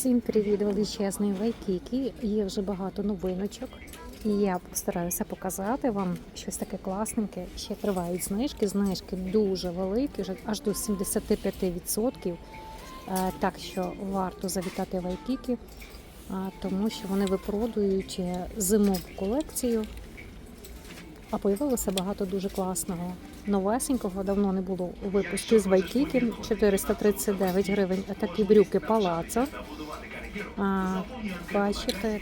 Всім привіт, величезний Вайкікі. Є вже багато новиночок. І я постараюся показати вам щось таке класненьке. Ще тривають знижки. Знижки дуже великі, вже аж до 75%. Е, Так що варто завітати Вайкікі, е, тому що вони випродують е, зимову колекцію. А появилося багато дуже класного. Новесенького давно не було у випуску з Вайкікі. 439 гривень. А такі брюки палацо. А, бачите,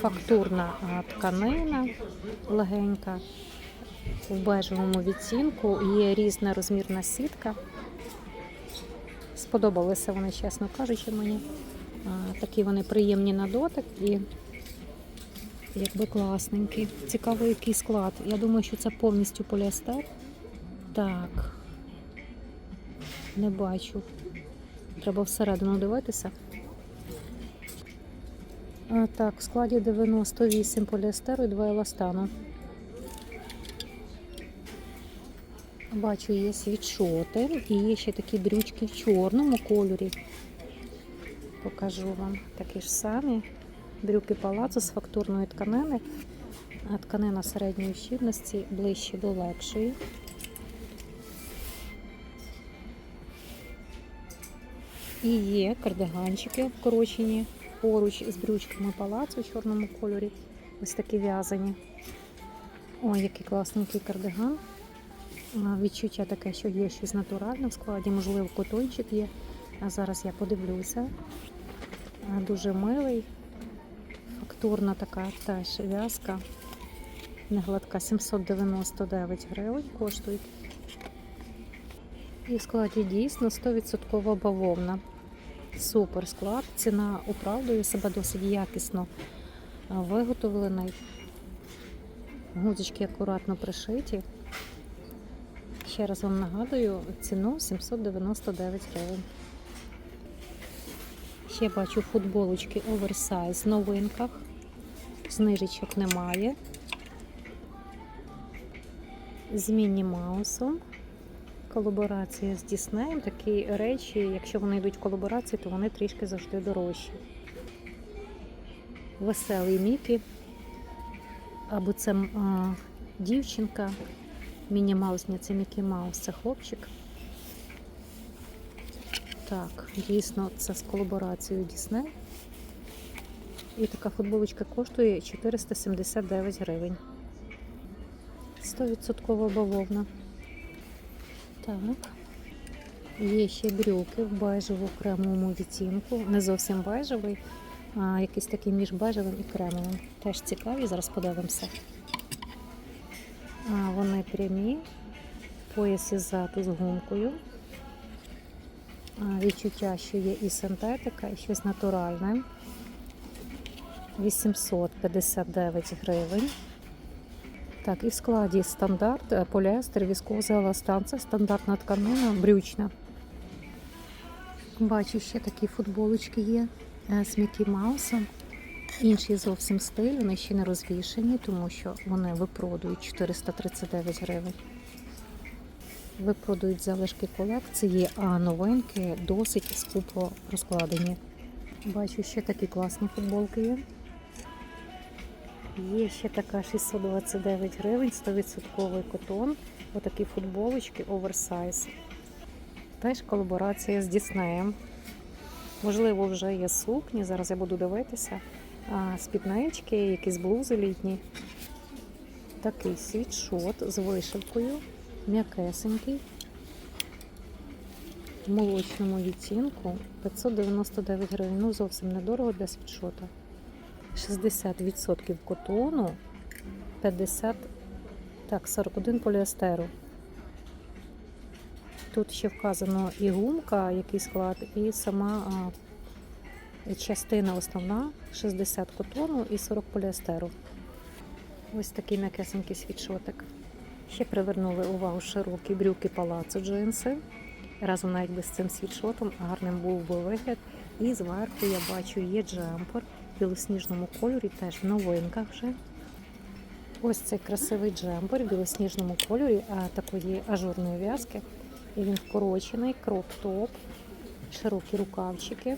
фактурна тканина легенька. В бежевому відтінку є різна розмірна сітка. Сподобалися вони, чесно кажучи, мені. Такі вони приємні на дотик і якби класненькі. Цікаво, який склад. Я думаю, що це повністю поліестер. Так. Не бачу. Треба всередину дивитися. А, так, в складі 98 поліестеру і 2 еластану. Бачу, є світшоти і є ще такі брючки в чорному кольорі. Покажу вам такі ж самі. Брюки палацу з фактурної тканини. А Тканина середньої щільності ближче до легшої. І є кардиганчики вкорочені поруч з брючками палацу в чорному кольорі. Ось такі в'язані. Ой, який класненький кардиган. Відчуття таке, що є щось натуральне в складі, можливо, котончик є. А зараз я подивлюся. Дуже милий. Фактурна така теж в'язка. Негладка 799 гривень коштують. І в складі дійсно 100% бавовна. Супер склад. Ціна оправдує себе досить якісно виготовлений. Гудзички акуратно пришиті. Ще раз вам нагадую, ціну 799 гривень. Ще бачу футболочки оверсайз в новинках. Знижечок немає. З Мінні Маусом. Колаборація з Діснеєм. Такі речі, якщо вони йдуть в колаборації, то вони трішки завжди дорожчі. Веселий Мікі. Або це а, дівчинка. Міні Маус, ні, це Мікі Маус, це хлопчик. Так, дійсно, це з колаборацією Дісней. І така футболочка коштує 479 гривень. 100% бавовна. Так. Є ще брюки в бежеву кремовому відтінку. Не зовсім бежевий, а якийсь такий між бежевим і кремовим. Теж цікаві, зараз подивимося. А, вони прямі, пояс іззаду з гумкою. А, відчуття, що є і синтетика, і щось натуральне. 859 гривень. Так, і в складі стандарт, е, поліестер, віскоза, еластан. Це стандартна тканина, брючна. Бачу, ще такі футболочки є е, з Мікі Маусом. Інший зовсім стиль, вони ще не розвішені, тому що вони випродують 439 гривень. Випродують залишки колекції, а новинки досить скупо розкладені. Бачу, ще такі класні футболки є. Є ще така 629 гривень, 100% котон. Отакі футболочки оверсайз. Теж колаборація з Діснеєм. Можливо, вже є сукні. Зараз я буду дивитися. А, спіднички, якісь блузи літні. Такий світшот з вишивкою, м'якесенький. В молочному відтінку 599 гривень. Ну, зовсім недорого для світшота. 60% котону, 50, так, 41 поліестеру. Тут ще вказано і гумка, який склад, і сама а, частина основна 60 котону і 40 поліестеру. Ось такий м'якесенький світшотик. Ще привернули увагу широкі брюки палацу джинси. Разом навіть з цим світшотом гарним був би вигляд. І зверху я бачу є джемпер в білосніжному кольорі, теж в новинках вже. Ось цей красивий джемпер в білосніжному кольорі, а такої ажурної в'язки. І він вкорочений, кроп-топ, широкі рукавчики.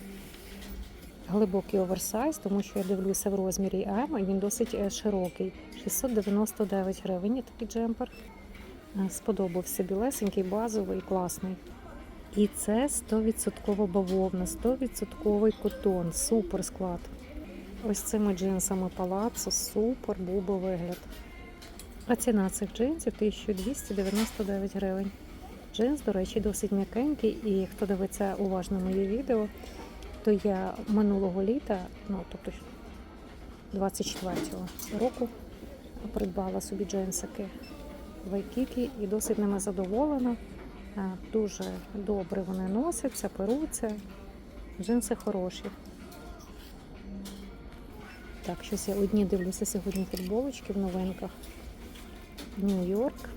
глибокий оверсайз, тому що я дивлюся в розмірі М, він досить е, широкий. 699 гривень такий джемпер. Е, Сподобався білесенький, базовий, класний. І це 100% бавовна, 100% котон, супер склад. Ось цими джинсами палацо, супер був би вигляд. А ціна цих джинсів 1299 гривень. Джинс, до речі, досить м'якенький, і хто дивиться уважно моє відео, то я минулого літа, ну тобто 24-го року, придбала собі джинсики Вайкікі і досить ними задоволена. Е, Дуже добре вони носяться, перуться. Джинси хороші. Так, щось я одні дивлюся сьогодні футболочки в новинках. Нью-Йорк.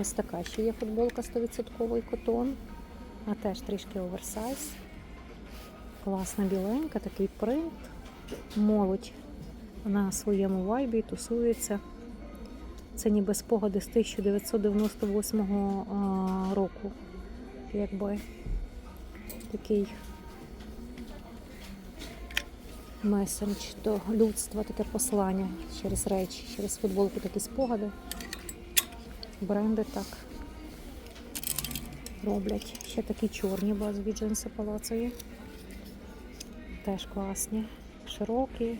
Ось така ще є футболка 100% котон, а теж трішки оверсайз. Класна біленька, такий принт. Молодь на своєму вайбі тусується. Це ніби спогади з 1998 року. Якби такий месендж до людства, таке послання через речі, через футболку такі спогади. Бренди так роблять. Ще такі чорні базові джинси палацо є. Теж класні, широкі,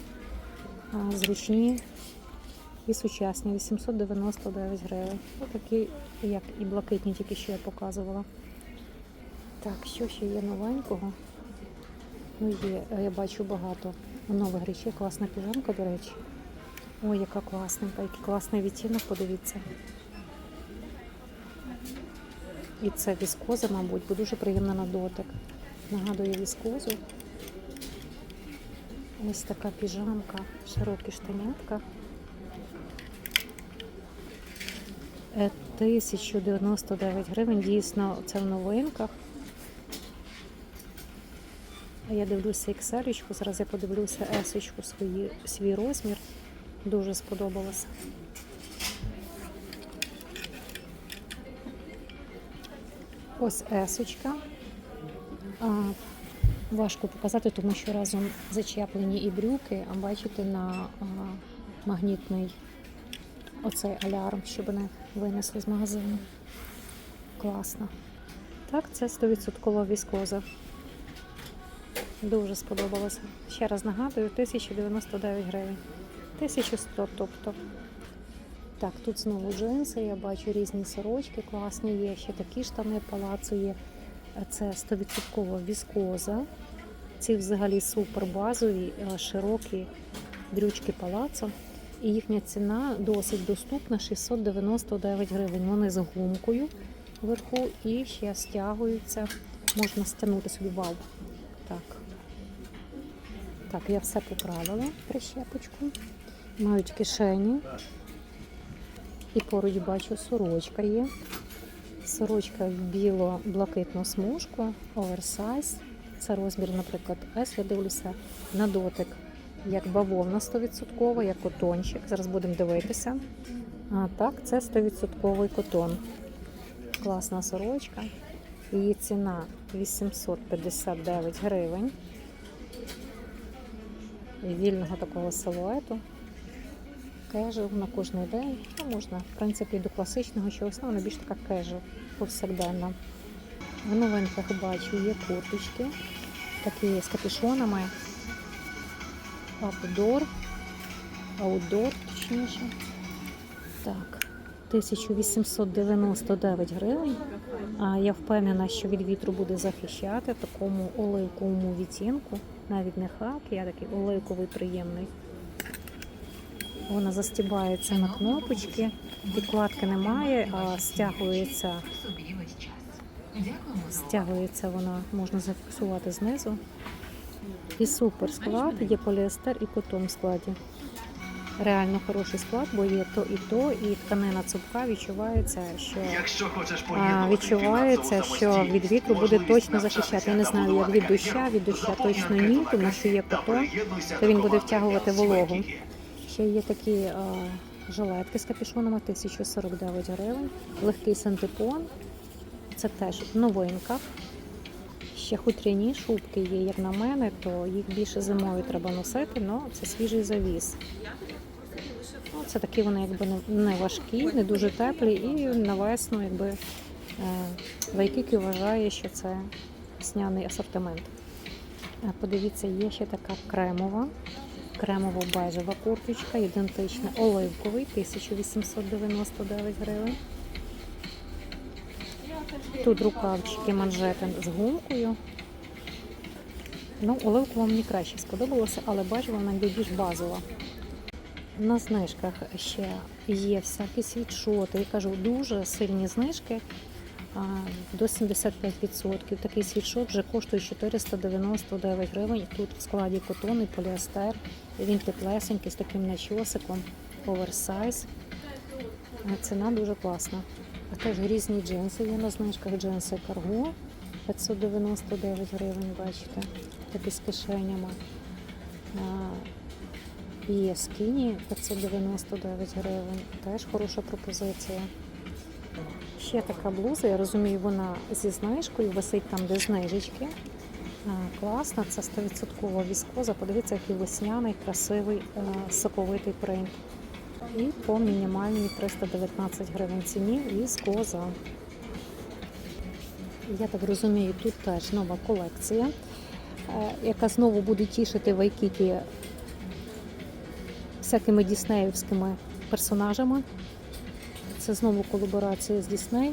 зручні і сучасні. 899 гривень. Отакі, як і блакитні, тільки що я показувала. Так, що ще є новенького? Ну, є, я бачу багато нових речей. Класна піжамка, до речі. Ой, яка класненька, який класний відтінок, подивіться. І це віскоза, мабуть, бо дуже приємна на дотик. Нагадує віскозу. Ось така піжамка, широкі штанятка. Е, 1099 гривень, дійсно, це в новинках. А я дивлюся XL, зараз я подивлюся S свої, свій розмір. Дуже сподобалося. Ось есочка. Важко показати, тому що разом зачеплені і брюки, а бачите на а, магнітний оцей алярм, щоб не винесли з магазину. Класно. Так, це 100% віскоза. Дуже сподобалося. Ще раз нагадую, 1099 гривень. 1100, тобто. Так, тут знову джинси, я бачу різні сорочки, класні є. Ще такі штани палацу є. Це 100% віскоза. Ці взагалі супер базові, е, широкі дрючки палацу. І їхня ціна досить доступна 699 гривень. Вони з гумкою вверху і ще стягуються. Можна стягнути собі вау. Так. Так, я все поправила прищепочку. Мають кишені. І поруч бачу сорочка є. Сорочка в біло-блакитну смужку, оверсайз. Це розмір, наприклад, S. Я дивлюся на дотик, як бавовна 100%, як котончик. Зараз будемо дивитися. А так, це 100% котон. Класна сорочка. Її ціна 859 гривень. Вільного такого силуету. Кежуал на кожний день. Ну, можна, в принципі, до класичного чогось, але вона більш така кежуал, повсякденна. В новинках бачу є курточки, такі з капюшонами. Outdoor, аутдор, точніше. Так, 1899 гривень. А я впевнена, що від вітру буде захищати такому оливковому відтінку. Навіть не хак, я такий оливковий приємний. Вона застібається на кнопочки, підкладки немає, а стягується, стягується вона, можна зафіксувати знизу. І супер склад, є поліестер і котон в складі. Реально хороший склад, бо є то і то, і тканина цупка відчувається, що Якщо хочеш а, відчувається, що від вітру буде точно захищати. Я не знаю, як від доща, від доща точно ні, тому що є та то він буде втягувати вологу. Ще є такі е, жилетки з капюшонами 1049 гривень. Легкий синтепон. Це теж в новинках. Ще хутряні шубки є, як на мене, то їх більше зимою треба носити, але це свіжий завіс. Ну, це такі вони якби не- важкі, не дуже теплі, і на весну якби е, Вайкікі вважає, що це весняний асортимент. Е, Подивіться, є ще така кремова, кремово-бежева курточка, ідентична оливковий, 1899 гривень. Тут рукавчики манжети з гумкою. Ну, оливкова мені краще сподобалося, але бежева вона більш базова. На знижках ще є всякі світшоти. Я кажу, дуже сильні знижки до 75%. Такий світшот вже коштує 499 гривень. Тут в складі котон і поліестер. Він теплесенький з таким начосиком, оверсайз. Ціна дуже класна. А теж різні джинси є на знижках. Джинси Карго 599 гривень, бачите, такі з кишенями. Є скіні 599 гривень, теж хороша пропозиція. Ще така блуза, я розумію, вона зі знижкою, висить там, де знижечки. Класна, це 100% віскоза. Подивіться, який весняний, красивий, е, соковитий принт. І по мінімальній 319 гривень ціні віскоза. Я так розумію, тут теж нова колекція, е, яка знову буде тішити Вайкікі всякими діснеївськими персонажами. Це знову колаборація з Дісней.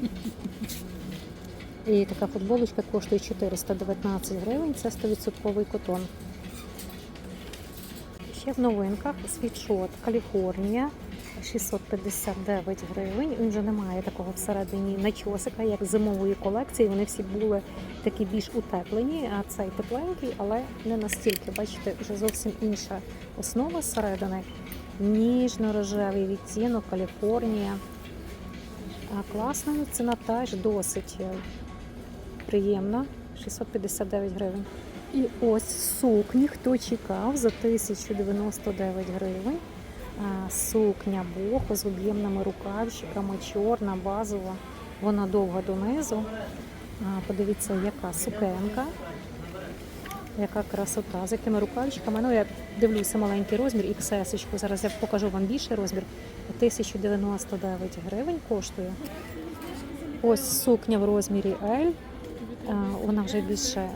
І така футболочка коштує 419 гривень, це 100% котон. Ще в новинках світшот Каліфорнія 659 гривень. Він вже не має такого всередині начосика, як зимової колекції. Вони всі були такі більш утеплені, а цей тепленький, але не настільки. Бачите, вже зовсім інша основа зсередини. Ніжно-рожевий відтінок Каліфорнія. А класна ціна теж досить приємна. 659 гривень. І ось сукні, хто чекав за 1099 гривень. Сукня бохо з об'ємними рукавчиками, чорна, базова. Вона довга донизу. Подивіться, яка сукенка, яка красота, з якими рукавчиками. Ну, я дивлюся маленький розмір, XS. Зараз я покажу вам більший розмір. 1099 гривень коштує. Ось сукня в розмірі L. Вона вже більше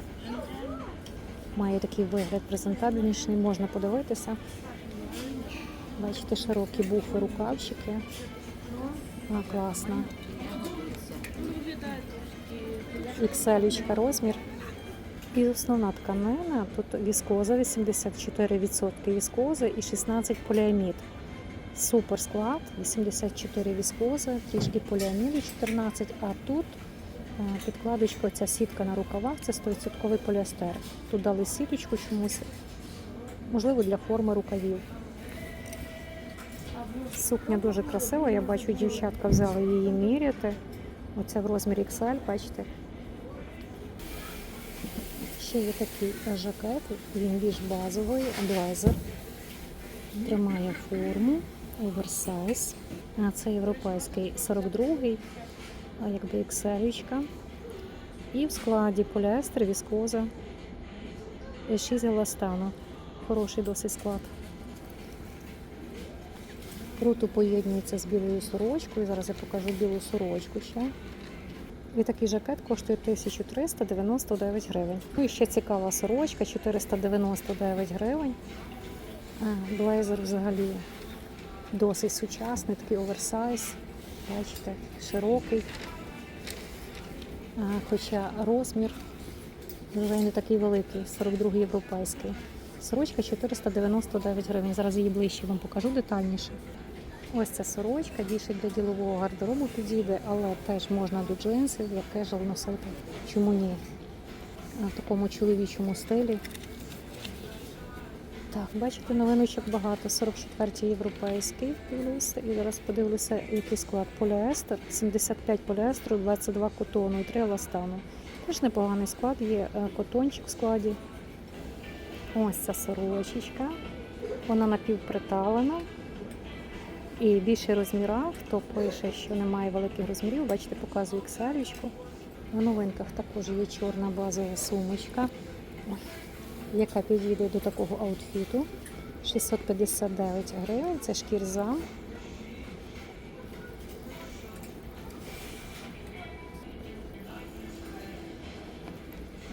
має такий вигляд презентабельніший, можна подивитися. Бачите, широкі буфи, рукавчики. А, класно. XL розмір. І основна тканина, тут віскоза 84% віскози і 16 поліамід. Супер склад, 84 віскози, трішки поліаміду 14, а тут е, підкладочка, ця сітка на рукавах, це 100% поліестер. Тут дали сіточку чомусь, можливо, для форми рукавів. Сукня дуже красива, я бачу, дівчатка взяли її міряти. Оце в розмірі XL, бачите. Ще є такий жакет, він більш базовий, блейзер. Тримає форму, оверсайз. Це європейський 42-й, а якби XL. І в складі поліестер, віскоза, 6 еластану. Хороший досить склад. Круто поєднується з білою сорочкою. Зараз я покажу білу сорочку ще. І такий жакет коштує 1399 гривень. Ну і ще цікава сорочка 499 гривень. Блейзер взагалі досить сучасний, такий оверсайз. Бачите, широкий. Хоча розмір вже не такий великий, 42 європейський. Сорочка 499 гривень. Зараз її ближче вам покажу детальніше. Ось ця сорочка більше для ділового гардеробу підійде, але теж можна до джинсів, як кежел носити. Чому ні? В такому чоловічому стилі. Так, бачите, новиночок багато. 44-й європейський плюс. І зараз подивлюся, який склад поліестер. 75 поліестеру, 22 котону і 3 еластану. Теж непоганий склад, є е, котончик в складі. Ось ця сорочечка. Вона напівприталена. І більше розміра, хто пише, що немає великих розмірів, бачите, показую XL. В новинках також є чорна базова сумочка, яка підійде до такого аутфіту. 659 гривень, це шкірза.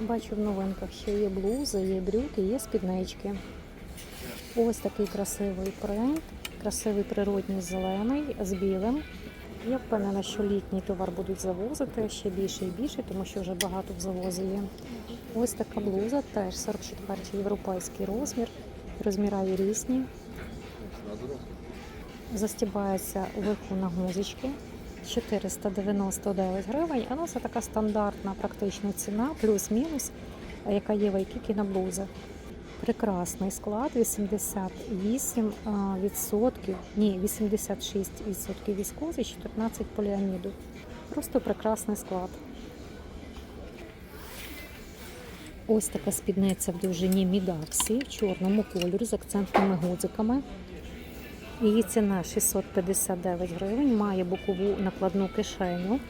Бачу в новинках, що є блузи, є брюки, є спіднички. Ось такий красивий принт, красивий природній зелений з білим. Я впевнена, що літній товар будуть завозити ще більше і більше, тому що вже багато в завозі є. Ось така блуза, теж 44 європейський розмір. Розміра різні. Застібається виху на гузички. 499 гривень, а ну це така стандартна практична ціна, плюс-мінус, яка є в Айкікі на блузи. Прекрасний склад, 88 а, відсотків, ні, 86 відсотків віскози, 14 поліаміду. Просто прекрасний склад. Ось така спідниця в довжині Мідаксі в чорному кольорі з акцентними гудзиками. Її ціна 659 гривень, має бокову накладну кишеню.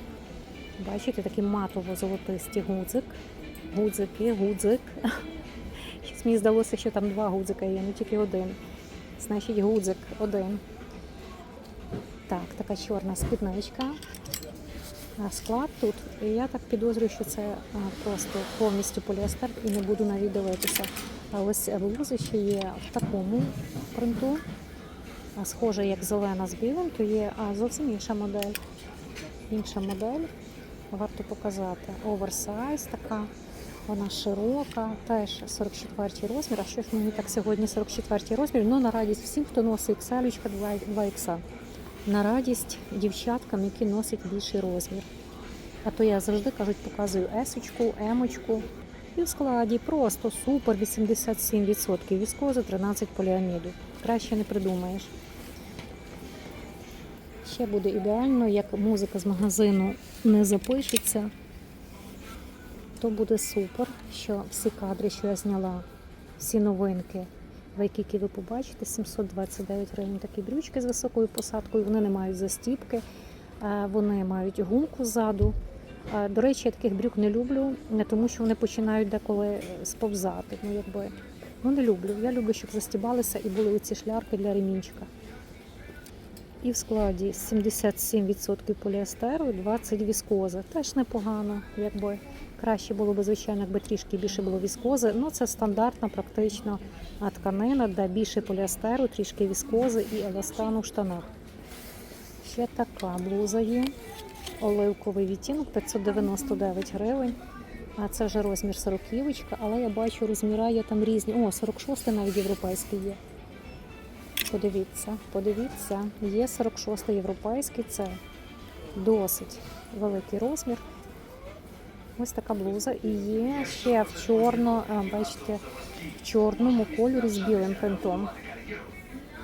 Бачите, такий матово-золотистий гудзик. Гудзики, гудзик. Щось мені здалося, що там два гудзика є, не тільки один. Значить, гудзик один. Так, така чорна спідничка. Склад тут. І я так підозрюю, що це просто повністю поліестер і не буду навіть дивитися. А ось блузи ще є в такому принту. Схоже, як зелена з білим, то є зовсім інша модель. Інша модель. Варто показати. Оверсайз така. Вона широка, теж 44 розмір. А що ж мені так сьогодні 44 розмір? Ну, на радість всім, хто носить XL, 2 х На радість дівчаткам, які носять більший розмір. А то я завжди кажуть, показую есочку, емочку. І в складі просто супер 87% віскози, 13 поліаміду. Краще не придумаєш. Ще буде ідеально, як музика з магазину не запишеться то буде супер, що всі кадри, що я зняла, всі новинки, в які ви побачите, 729 гривень такі брючки з високою посадкою, вони не мають застіпки, е, вони мають гумку ззаду. Е, До речі, я таких брюк не люблю, тому що вони починають деколи сповзати. Ну, якби, ну не люблю. Я люблю, щоб застібалися і були оці шлярки для ремінчика. І в складі 77% поліестеру, 20 віскози. Теж непогано, якби краще було б, звичайно, якби трішки більше було віскози. Ну це стандартна практично тканина, де більше поліестеру, трішки віскози і еластану в штанах. Ще така блуза є. Оливковий відтінок 599 гривень. А це вже розмір 40 але я бачу, розміра є там різні. О, 46 навіть європейський є. Подивіться, подивіться, є 46 європейський, це досить великий розмір. Ось така блуза. І є ще в чорно, бачите, в чорному кольорі з білим принтом.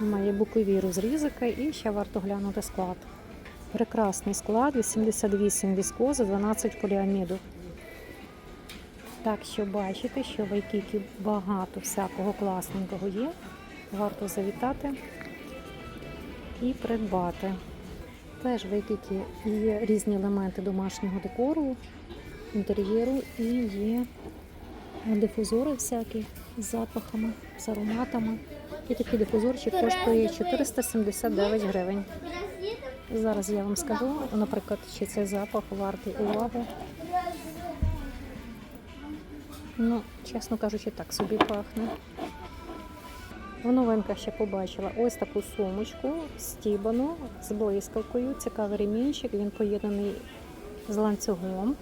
Має бокові розрізики і ще варто глянути склад. Прекрасний склад, 88 віскози, 12 поліаміду. Так що бачите, що в Айкікі багато всякого класненького є. Варто завітати і придбати. Теж в Айкікі є різні елементи домашнього декору, інтер'єру і є дифузори всякі з запахами, з ароматами. І такий дифузорчик коштує 479 гривень. Зараз я вам скажу, наприклад, чи цей запах вартий уваги. Ну, чесно кажучи, так собі пахне. В новинках ще побачила ось таку сумочку стібану з блискавкою. Цікавий ремінчик, він поєднаний з ланцюгом.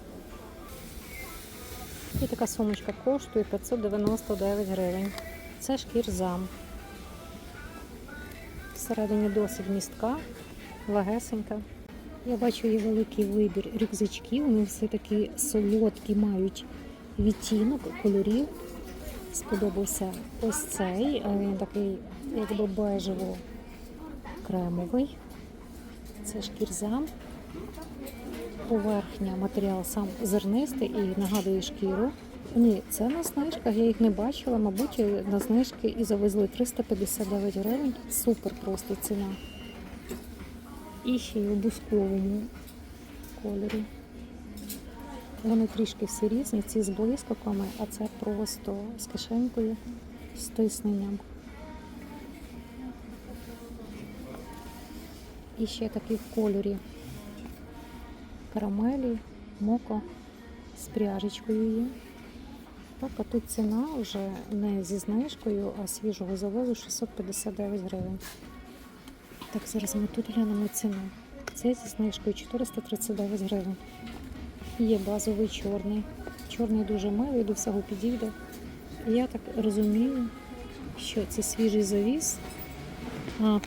І така сумочка коштує 599 гривень. Це шкірзам. Всередині досить містка, легесенька. Я бачу є великий вибір рюкзачків. Вони все такі солодкі, мають відтінок кольорів. Сподобався ось цей, він такий, якби бежево-кремовий. Це шкірзам. Поверхня матеріал сам зернистий і нагадує шкіру. Ні, це на знижках, я їх не бачила, мабуть, на знижки і завезли 359 гривень. Супер просто ціна. І ще й у бусковому кольорі. Вони трішки всі різні, ці з блискавками, а це просто з кишенькою, з тисненням. І ще такий в кольорі карамелі, моко з пряжечкою є. Так, а тут ціна вже не зі знижкою, а свіжого завозу 659 гривень. Так, зараз ми тут глянемо ціну. Це зі знижкою 439 гривень. Є базовий чорний. Чорний дуже милий, до всього підійде. Я так розумію, що це свіжий завіз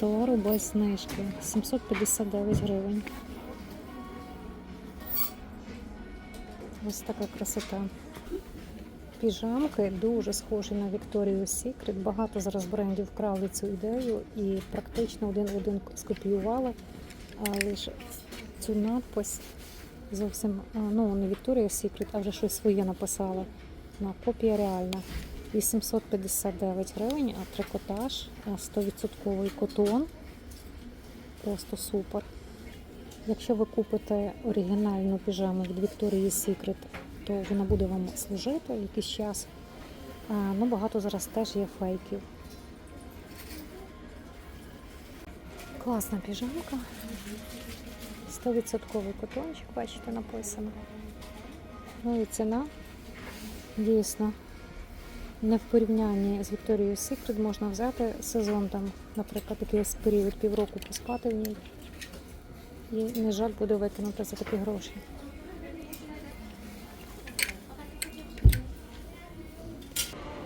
товару без знижки. 759 гривень. Ось така красота. Піжамки дуже схожі на Victoria's Secret. Багато зараз брендів вкрали цю ідею і практично один в один скопіювали. Але ж цю надпись зовсім ну не Victoria's Secret, а вже щось своє написала. Ну, копія реальна. 859 гривень, а трикотаж, 100% котон. Просто супер. Якщо ви купите оригінальну піжаму від Victoria's Secret, то вона буде вам служити якийсь час. Ну, багато зараз теж є фейків. Класна піжамка. 100% котончик, бачите, написано. Ну і ціна дійсно не в порівнянні з Victoria's Secret можна взяти сезон там, наприклад, якийсь період півроку поспати в ній. І не жаль буде викинути за такі гроші.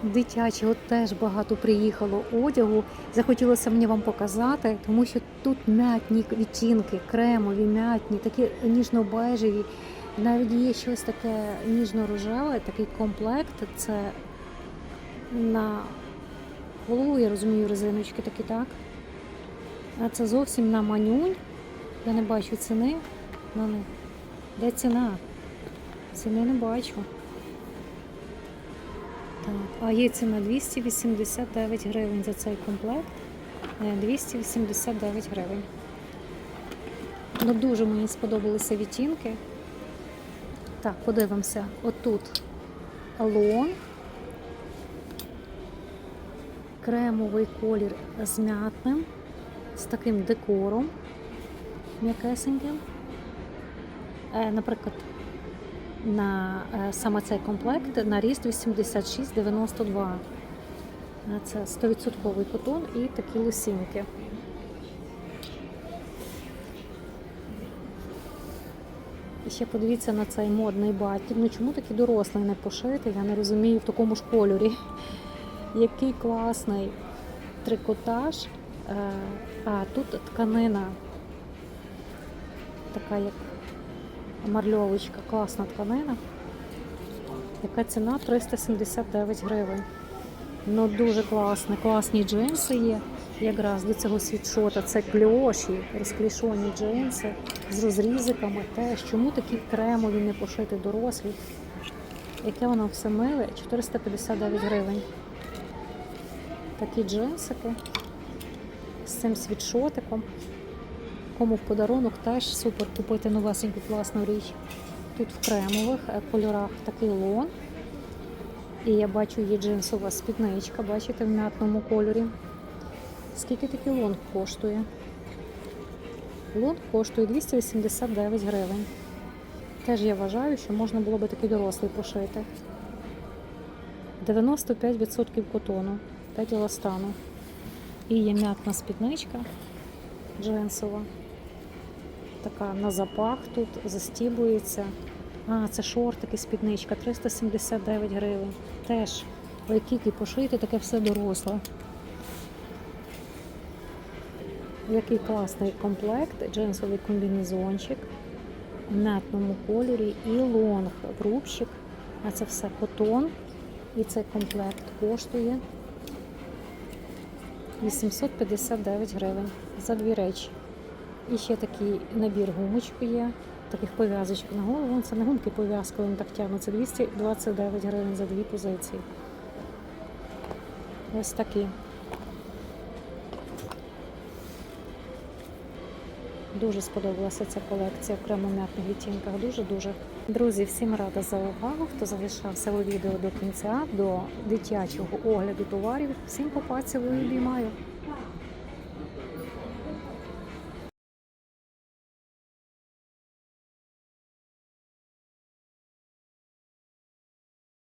Дитячого теж багато приїхало одягу. Захотілося мені вам показати, тому що тут м'ятні відтінки, кремові, м'ятні, такі ніжно-бежеві. Навіть є щось таке ніжно-рожеве, такий комплект. Це на голову, я розумію, резиночки такі, так? А це зовсім на манюнь. Я не бачу ціни на них. Де ціна? Ціни не бачу. Так, а є ціна 289 гривень за цей комплект. Е, 289 гривень. Ну, дуже мені сподобалися відтінки. Так, подивимося. Отут лон. Кремовий колір з м'ятним, з таким декором м'якесеньким. Е, наприклад, на е, саме цей комплект на ріст 86,92. Е, Це 100% котон і такі лисінки. І ще подивіться на цей модний батьків. Ну чому такий дорослий не пошитий? Я не розумію в такому ж кольорі. Який класний трикотаж. Е, А тут тканина така як марльовочка, класна тканина. Яка ціна 379 гривень. Ну дуже класне, класні джинси є. Якраз до цього світшота. Це кльоші, розклішені джинси з розрізиками. Теж чому такі кремові не пошити дорослі? Яке воно все миле? 459 гривень. Такі джинсики з цим світшотиком. Кому в подарунок теж супер купити новесеньку класну річ. Тут в кремових е, кольорах такий лон. І я бачу, є джинсова спідничка, бачите, в м'ятному кольорі. Скільки такий лонг коштує? Лонг коштує 289 гривень. Теж я вважаю, що можна було би такий дорослий пошити. 95% котону, 5 еластану. І є м'ятна спідничка джинсова. Така на запах тут застібується. А, це шортики, спідничка, 379 гривень. Теж лайкіки пошити, таке все доросле. Який класний комплект, джинсовий комбінезончик в м'ятному кольорі і лонг, рубчик. А це все котон. І цей комплект коштує 859 гривень за дві речі. І ще такий набір гумочок є, таких пов'язочок на голову. Це не гумки пов'язки, вони так тягнуть. Це 229 гривень за дві позиції. Ось такі. Дуже сподобалася ця колекція в окремо м'ятних відтінках. Дуже-дуже. Друзі, всім рада за увагу. Хто залишався у відео до кінця, до дитячого огляду товарів. Всім попа цілую, обіймаю.